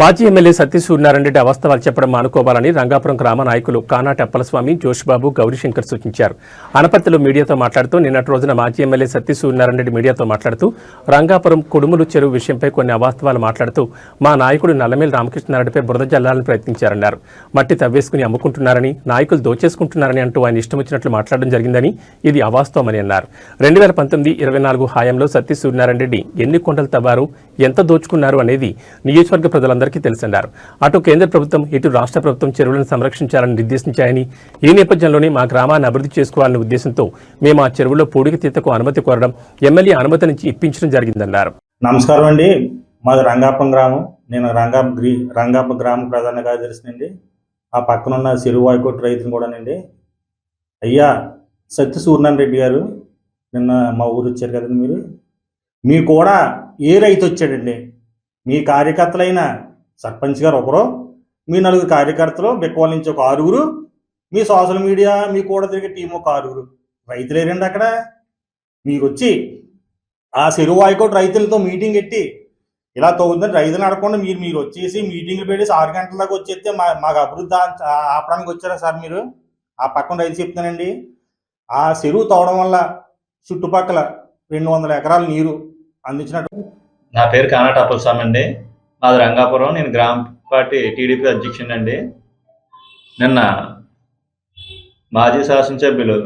మాజీ ఎమ్మెల్యే సతీ సూర్యనారాయణ అవాస్తవాలు చెప్పడం మానుకోవాలని రంగాపురం గ్రామ నాయకులు కానాటి అప్పలస్వామి జోష్బాబు గౌరీశంకర్ సూచించారు. అనపర్తిలో మీడియాతో మాట్లాడుతూ నిన్నటి రోజున మాజీ ఎమ్మెల్యే సతీ సూర్యనారాయణ మీడియాతో మాట్లాడుతూ రంగాపురం కుడుములు చెరువు విషయంపై కొన్ని అవాస్తవాలు మాట్లాడుతూ మా నాయకుడు నల్లమేలు రామకృష్ణారెడ్డిపై బురద జల్లాలని ప్రయత్నించారన్నారు. మట్టి తవ్వేసుకుని అమ్ముకుంటున్నారని నాయకులు దోచేసుకుంటున్నారని అంటూ ఆయన ఇష్టం వచ్చినట్లు మాట్లాడడం జరిగిందని ఇది అవాస్తవమని అన్నారు. రెండు వేల పంతొమ్మిది ఇరవై నాలుగు హాయంలో సతీ సూర్యనారాయణ ఎన్ని కొండలు తవ్వారు ఎంత దోచుకున్నారు అనేది నియోజకవర్గ అందరికీ తెలుసన్నారు. అటు కేంద్ర ప్రభుత్వం ఇటు రాష్ట్ర ప్రభుత్వం చెరువులను సంరక్షించాలని నిర్దేశించాయని ఈ నేపథ్యంలోనే మా గ్రామాన్ని అభివృద్ధి చేసుకోవాలనే ఉద్దేశంతో మేము ఆ చెరువులో పూడిక తీతకు అనుమతి కోరడం ఎమ్మెల్యే అనుమతి నుంచి ఇప్పించడం జరిగిందన్నారు. నమస్కారం అండి. మాది రంగాపం గ్రామం. నేను రంగా గ్రీ రంగాప గ్రామ ప్రధాన కార్యదర్శినండి ఆ పక్కనున్న చెరువు హైకోర్టు రైతుని కూడానండి. అయ్యా సత్య సూర్యనారాయణ రెడ్డి గారు నిన్న మా ఊరు వచ్చారు కదండి మీరు. మీ కూడా ఏ రైతు వచ్చాడండి? మీ కార్యకర్తలైన సర్పంచ్ గారు ఒకరు మీ నలుగురు కార్యకర్తలు బిక్కవాల నుంచి ఒక ఆరుగురు మీ సోషల్ మీడియా మీ కూడా తిరిగే టీం ఒక ఆరుగురు. రైతులేరండి అక్కడ. మీరు వచ్చి ఆ చెరువు హైకోర్టు రైతులతో మీటింగ్ పెట్టి ఇలా తవ్వుతుందని రైతులు అడగకుండా మీరు మీరు వచ్చేసి మీటింగ్లు పెట్టేసి ఆరు గంటల దాకా వచ్చేస్తే మా మాకు అభివృద్ధి ఆపడానికి వచ్చారా సార్ మీరు? ఆ పక్కన రైతు చెప్తానండి ఆ చెరువు తవ్వడం వల్ల చుట్టుపక్కల రెండు వందల ఎకరాల నీరు అందించినట్టు నా పేరు కానాట అండి. మాది రంగాపురం నేను గ్రామ పార్టీ టీడీపీ అధ్యక్షుని అండి. నిన్న మాజీ శాసనసభ్యులు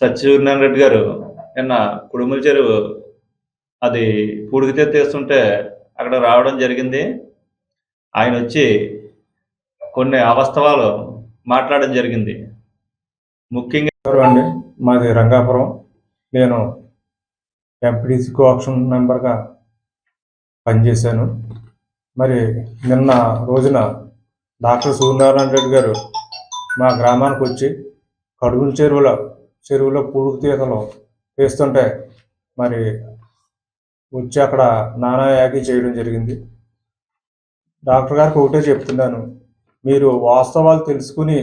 సత్యసూర్యనారాయణ రెడ్డి గారు నిన్న కుడుముల చెరువు అది పూడికితే తీస్తుంటే అక్కడ రావడం జరిగింది. ఆయన వచ్చి కొన్ని అవాస్తవాలు మాట్లాడడం జరిగింది. ముఖ్యంగా అండి? మాది రంగాపురం. నేను ఎంపీడీసీ కోఆప్షన్ మెంబర్గా పనిచేశాను. మరి నిన్న రోజున డాక్టర్ సూర్యనారాయణ రెడ్డి గారు మా గ్రామానికి వచ్చి కడుగుల చెరువులో చెరువులో పూడుకు తీతలు తీస్తుంటే మరి వచ్చి అక్కడ నానా యాగి చేయడం జరిగింది. డాక్టర్ గారికి ఒకటే చెప్తున్నాను మీరు వాస్తవాలు తెలుసుకుని